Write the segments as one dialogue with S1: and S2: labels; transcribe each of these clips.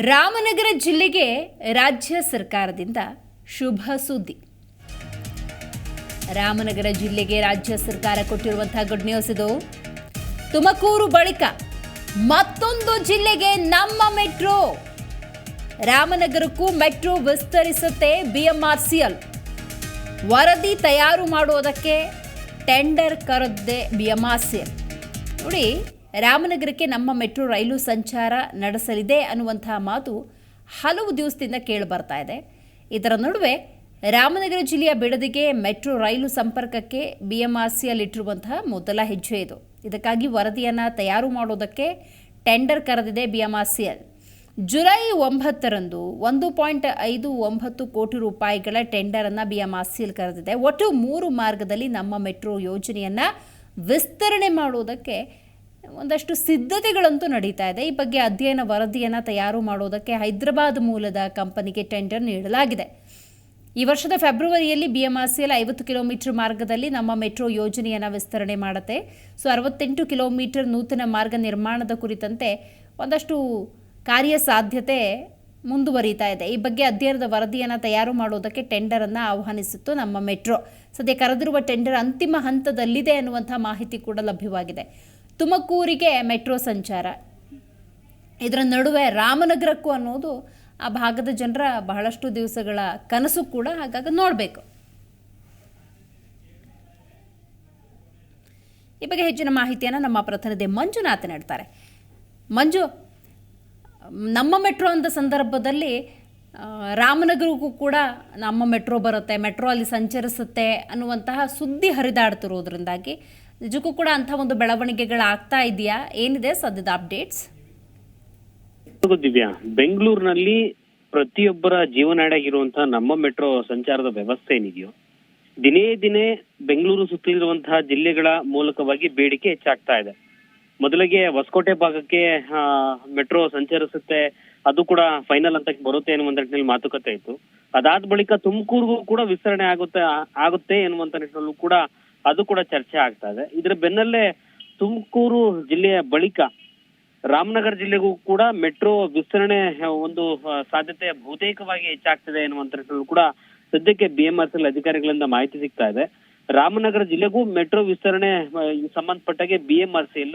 S1: ರಾಮನಗರ ಜಿಲ್ಲೆಗೆ ರಾಜ್ಯ ಸರ್ಕಾರದಿಂದ ಶುಭ ಸುದ್ದಿ. ರಾಮನಗರ ಜಿಲ್ಲೆಗೆ ರಾಜ್ಯ ಸರ್ಕಾರ ಕೊಟ್ಟಿರುವಂತಹ ಗುಡ್ ನ್ಯೂಸ್ ಇದು. ತುಮಕೂರು ಬಳಿಕ ಮತ್ತೊಂದು ಜಿಲ್ಲೆಗೆ ನಮ್ಮ ಮೆಟ್ರೋ. ರಾಮನಗರಕ್ಕೂ ಮೆಟ್ರೋ ವಿಸ್ತರಿಸುತ್ತೆ ಬಿಎಂಆರ್ಸಿಎಲ್. ವರದಿ ತಯಾರು ಮಾಡುವುದಕ್ಕೆ ಟೆಂಡರ್ ಕರೆದ್ದೆ ಬಿಎಂಆರ್ಸಿಎಲ್. ನೋಡಿ ರಾಮನಗರಕ್ಕೆ ನಮ್ಮ ಮೆಟ್ರೋ ರೈಲು ಸಂಚಾರ ನಡೆಸಲಿದೆ ಅನ್ನುವಂತಹ ಮಾತು ಹಲವು ದಿವಸದಿಂದ ಕೇಳಿ ಬರ್ತಾ ಇದೆ. ಇದರ ನಡುವೆ ರಾಮನಗರ ಜಿಲ್ಲೆಯ ಬಿಡದಿಗೆ ಮೆಟ್ರೋ ರೈಲು ಸಂಪರ್ಕಕ್ಕೆ ಬಿ ಎಂ ಆರ್ ಸಿಯಲ್ಲಿಟ್ಟಿರುವಂತಹ ಮೊದಲ ಹೆಜ್ಜೆ ಇದು. ಇದಕ್ಕಾಗಿ ವರದಿಯನ್ನು ತಯಾರು ಮಾಡೋದಕ್ಕೆ ಟೆಂಡರ್ ಕರೆದಿದೆ B M R BMRCL July ಒಂಬತ್ತರಂದು ಒಂದು ಪಾಯಿಂಟ್ ಐದು ಒಂಬತ್ತು ಕೋಟಿ ರೂಪಾಯಿಗಳ ಟೆಂಡರನ್ನು ಬಿ ಎಂ ಆರ್ ಬಿಎಂಆರ್ಸಿಎಲ್ ಕರೆದಿದೆ. ಒಟ್ಟು ಮೂರು ಮಾರ್ಗದಲ್ಲಿ ನಮ್ಮ ಮೆಟ್ರೋ ಯೋಜನೆಯನ್ನು ವಿಸ್ತರಣೆ ಮಾಡುವುದಕ್ಕೆ ಒಂದಷ್ಟು ಸಿದ್ಧತೆಗಳಂತೂ ನಡೀತಾ ಇದೆ. ಈ ಬಗ್ಗೆ ಅಧ್ಯಯನ ವರದಿಯನ್ನು ತಯಾರು ಮಾಡೋದಕ್ಕೆ ಹೈದರಾಬಾದ್ ಮೂಲದ ಕಂಪನಿಗೆ ಟೆಂಡರ್ ನೀಡಲಾಗಿದೆ. ಈ ವರ್ಷದ ಫೆಬ್ರವರಿಯಲ್ಲಿ ಬಿಎಂಆರ್ಸಿಎಲ್ ಐವತ್ತು ಕಿಲೋಮೀಟರ್ ಮಾರ್ಗದಲ್ಲಿ ನಮ್ಮ ಮೆಟ್ರೋ ಯೋಜನೆಯನ್ನು ವಿಸ್ತರಣೆ ಮಾಡುತ್ತೆ. ಸೊ, ಅರವತ್ತೆಂಟು ಕಿಲೋಮೀಟರ್ ನೂತನ ಮಾರ್ಗ ನಿರ್ಮಾಣದ ಕುರಿತಂತೆ ಒಂದಷ್ಟು ಕಾರ್ಯಸಾಧ್ಯತೆ ಮುಂದುವರಿತಾ ಇದೆ. ಈ ಬಗ್ಗೆ ಅಧ್ಯಯನದ ವರದಿಯನ್ನು ತಯಾರು ಮಾಡೋದಕ್ಕೆ ಟೆಂಡರನ್ನು ಆಹ್ವಾನಿಸಿತ್ತು ನಮ್ಮ ಮೆಟ್ರೋ. ಸದ್ಯ ಕರೆದಿರುವ ಟೆಂಡರ್ ಅಂತಿಮ ಹಂತದಲ್ಲಿದೆ ಅನ್ನುವಂಥ ಮಾಹಿತಿ ಕೂಡ ಲಭ್ಯವಾಗಿದೆ. ತುಮಕೂರಿಗೆ ಮೆಟ್ರೋ ಸಂಚಾರ. ಇದರ ನಡುವೆ ರಾಮನಗರಕ್ಕೂ ಅನ್ನೋದು ಆ ಭಾಗದ ಜನರ ಬಹಳಷ್ಟು ದಿವಸಗಳ ಕನಸು ಕೂಡ ಹಾಗಾಗಿ ನೋಡಬೇಕು. ಈ ಬಗ್ಗೆ ಹೆಚ್ಚಿನ ಮಾಹಿತಿಯನ್ನು ನಮ್ಮ ಪ್ರತಿನಿಧಿ ಮಂಜುನಾಥ್ ನೀಡ್ತಾರೆ. ಮಂಜು, ನಮ್ಮ ಮೆಟ್ರೋ ಅಂದ ಸಂದರ್ಭದಲ್ಲಿ ರಾಮನಗರಕ್ಕೂ ಕೂಡ ನಮ್ಮ ಮೆಟ್ರೋ ಬರುತ್ತೆ, ಮೆಟ್ರೋ ಅಲ್ಲಿ ಸಂಚರಿಸುತ್ತೆ ಅನ್ನುವಂತಹ ಸುದ್ದಿ ಹರಿದಾಡ್ತಿರೋದ್ರಿಂದಾಗಿ ನಿಜಕ್ಕೂ ಕೂಡ ಅಂತ ಒಂದು ಬೆಳವಣಿಗೆಗಳಾಗ್ತಾ ಇದೆಯಾ? ಏನಿದೆ ಸದ್ಯದ ಅಪ್ಡೇಟ್ಸ್?
S2: ದಿವ್ಯಾ, ಬೆಂಗಳೂರಿನಲ್ಲಿ ಪ್ರತಿಯೊಬ್ಬರ ಜೀವನಾಡಿಯಾಗಿರುವಂತಹ ನಮ್ಮ ಮೆಟ್ರೋ ಸಂಚಾರದ ವ್ಯವಸ್ಥೆ ಏನಿದೆಯೋ, ದಿನೇ ದಿನೇ ಬೆಂಗಳೂರು ಸುತ್ತಲಿರುವಂತಹ ಜಿಲ್ಲೆಗಳ ಮೂಲಕವಾಗಿ ಬೇಡಿಕೆ ಹೆಚ್ಚಾಗ್ತಾ ಇದೆ. ಮೊದಲಿಗೆ ಹೊಸಕೋಟೆ ಭಾಗಕ್ಕೆ ಮೆಟ್ರೋ ಸಂಚರಿಸುತ್ತೆ. ಅದು ಕೂಡ ಫೈನಲ್ ಅಂತ ಬರುತ್ತೆ ಎನ್ನುವಂತ ನಿಟ್ಟಿನಲ್ಲಿ ಮಾತುಕತೆ ಇತ್ತು. ಅದಾದ ಬಳಿಕ ತುಮಕೂರಿಗೂ ಕೂಡ ವಿಸ್ತರಣೆ ಆಗುತ್ತೆ ಆಗುತ್ತೆ ಎನ್ನುವಂತ ನಿಟ್ಟಿನಲ್ಲೂ ಕೂಡ ಅದು ಕೂಡ ಚರ್ಚೆ ಆಗ್ತಾ ಇದೆ. ಇದರ ಬೆನ್ನಲ್ಲೇ ತುಮಕೂರು ಜಿಲ್ಲೆಯ ಬಳಿಕ ರಾಮನಗರ ಜಿಲ್ಲೆಗೂ ಕೂಡ ಮೆಟ್ರೋ ವಿಸ್ತರಣೆ ಒಂದು ಸಾಧ್ಯತೆ ಬಹುತೇಕವಾಗಿ ಹೆಚ್ಚಾಗ್ತಿದೆ ಎನ್ನುವಂತ ಕೂಡ ಸದ್ಯಕ್ಕೆ ಬಿಎಂಆರ್ಸಿಎಲ್ ಅಧಿಕಾರಿಗಳಿಂದ ಮಾಹಿತಿ ಸಿಗ್ತಾ ಇದೆ. ರಾಮನಗರ ಜಿಲ್ಲೆಗೂ ಮೆಟ್ರೋ ವಿಸ್ತರಣೆ ಸಂಬಂಧಪಟ್ಟಾಗೆ ಬಿಎಂಆರ್ಸಿಎಲ್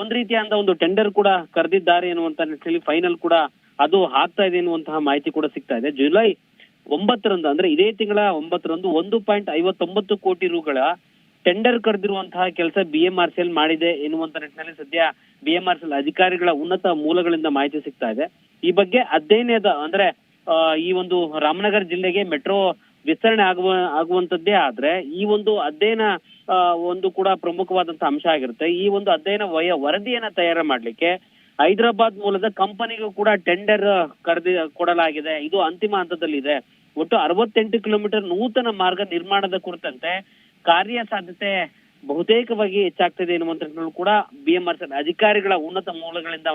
S2: ಒಂದ್ ರೀತಿಯಾದ ಒಂದು ಟೆಂಡರ್ ಕೂಡ ಕರೆದಿದ್ದಾರೆ ಎನ್ನುವಂತ ನಿಟ್ಟಿನಲ್ಲಿ ಫೈನಲ್ ಕೂಡ ಅದು ಆಗ್ತಾ ಇದೆ ಎನ್ನುವಂತಹ ಮಾಹಿತಿ ಕೂಡ ಸಿಗ್ತಾ ಇದೆ. ಜುಲೈ ಒಂಬತ್ತರಂದು ಅಂದ್ರೆ ಇದೇ ತಿಂಗಳ ಒಂಬತ್ತರಂದು ಒಂದು ಪಾಯಿಂಟ್ ಐವತ್ತೊಂಬತ್ತು ಕೋಟಿ ರುಗಳ ಟೆಂಡರ್ ಕರೆದಿರುವಂತಹ ಕೆಲಸ ಎಲ್ ಮಾಡಿದೆ ಎನ್ನುವಂತ ನಿಟ್ಟಿನಲ್ಲಿ ಸದ್ಯ ಬಿಎಂಆರ್ಸಿಎಲ್ ಅಧಿಕಾರಿಗಳ ಉನ್ನತ ಮೂಲಗಳಿಂದ ಮಾಹಿತಿ ಸಿಗ್ತಾ ಇದೆ. ಈ ಬಗ್ಗೆ ಅಧ್ಯಯನದ ಅಂದ್ರೆ ಈ ಒಂದು ರಾಮನಗರ ಜಿಲ್ಲೆಗೆ ಮೆಟ್ರೋ ವಿಸ್ತರಣೆ ಆಗುವ ಆಗುವಂತದ್ದೇ ಆದ್ರೆ ಈ ಒಂದು ಅಧ್ಯಯನ ಒಂದು ಕೂಡ ಪ್ರಮುಖವಾದಂತ ಅಂಶ ಆಗಿರುತ್ತೆ. ಈ ಒಂದು ಅಧ್ಯಯನ ವಯ, ವರದಿಯನ್ನ ತಯಾರು ಮಾಡ್ಲಿಕ್ಕೆ ಹೈದರಾಬಾದ್ ಮೂಲದ ಕಂಪನಿಗೂ ಕೂಡ ಟೆಂಡರ್ ಕರೆದಿ, ಕೊಡಲಾಗಿದೆ. ಇದು ಅಂತಿಮ ಹಂತದಲ್ಲಿದೆ. ಒಟ್ಟು ಅರವತ್ತೆಂಟು ಕಿಲೋಮೀಟರ್ ನೂತನ ಮಾರ್ಗ ನಿರ್ಮಾಣದ ಕುರಿತಂತೆ ಕಾರ್ಯ ಸಾಧ್ಯತೆ ಬಹುತೇಕವಾಗಿ ಹೆಚ್ಚಾಗ್ತಿದೆ ಎನ್ನುವಂತ ಕೂಡ ಸಿ ಅಧಿಕಾರಿಗಳ ಉನ್ನತ ಮೂಲಗಳಿಂದ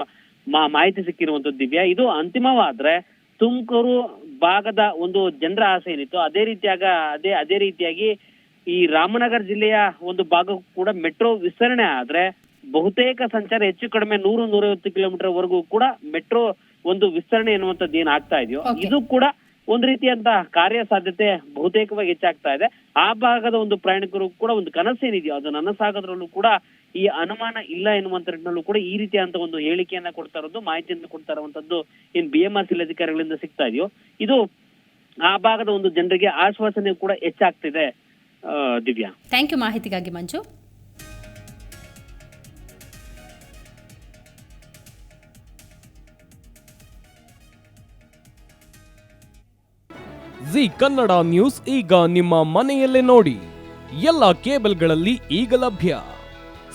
S2: ಮಾಹಿತಿ ಸಿಕ್ಕಿರುವಂತದ್ದು ದಿವ್ಯಾ. ಇದು ಅಂತಿಮವಾದ್ರೆ ತುಮಕೂರು ಭಾಗದ ಒಂದು ಜನರ ಆಸೆ ಏನಿತ್ತು ಅದೇ ರೀತಿಯಾಗ ಅದೇ ಅದೇ ರೀತಿಯಾಗಿ ಈ ರಾಮನಗರ ಜಿಲ್ಲೆಯ ಒಂದು ಭಾಗ ಕೂಡ ಮೆಟ್ರೋ ವಿಸ್ತರಣೆ ಆದ್ರೆ ಬಹುತೇಕ ಸಂಚಾರ ಹೆಚ್ಚು ಕಡಿಮೆ ನೂರು ನೂರೈವತ್ತು ಕಿಲೋಮೀಟರ್ ವರೆಗೂ ಕೂಡ ಮೆಟ್ರೋ ಒಂದು ವಿಸ್ತರಣೆ ಎನ್ನುವಂಥದ್ದು ಏನ್ ಆಗ್ತಾ ಇದೆಯೋ ಇದು ಕೂಡ ಒಂದ್ ರೀತಿಯಂತ ಕಾರ್ಯಸಾಧ್ಯತೆ ಬಹುತೇಕವಾಗಿ ಹೆಚ್ಚಾಗ್ತಾ ಇದೆ. ಆ ಭಾಗದ ಒಂದು ಪ್ರಯಾಣಿಕರು ಕೂಡ ಒಂದು ಕನಸೇನಿದೆಯೋ ಅದು ನನಸಾಗೋದ್ರಲ್ಲೂ ಕೂಡ ಈ ಅನುಮಾನ ಇಲ್ಲ ಎನ್ನುವಂತ ನಿಟ್ಟಿನಲ್ಲೂ ಕೂಡ ಈ ರೀತಿಯಂತ ಒಂದು ಹೇಳಿಕೆಯನ್ನ ಕೊಡ್ತಾ ಇರೋದು ಮಾಹಿತಿಯನ್ನು ಕೊಡ್ತಾ ಇರುವಂತದ್ದು ಏನ್ ಬಿಎಂಆರ್ಸಿಎಲ್ ಅಧಿಕಾರಿಗಳಿಂದ ಸಿಗ್ತಾ ಇದೆಯೋ ಇದು ಆ ಭಾಗದ ಒಂದು ಜನರಿಗೆ ಆಶ್ವಾಸನೆ ಕೂಡ ಹೆಚ್ಚಾಗ್ತಿದೆ ದಿವ್ಯಾ.
S1: ಥ್ಯಾಂಕ್ ಯು ಮಾಹಿತಿಗಾಗಿ ಮಂಜು.
S3: ಜಿ ಕನ್ನಡ ನ್ಯೂಸ್ ಈಗ ನಿಮ್ಮ ಮನೆಯಲ್ಲೇ ನೋಡಿ. ಎಲ್ಲ ಕೇಬಲ್ಗಳಲ್ಲಿ ಈಗ ಲಭ್ಯ.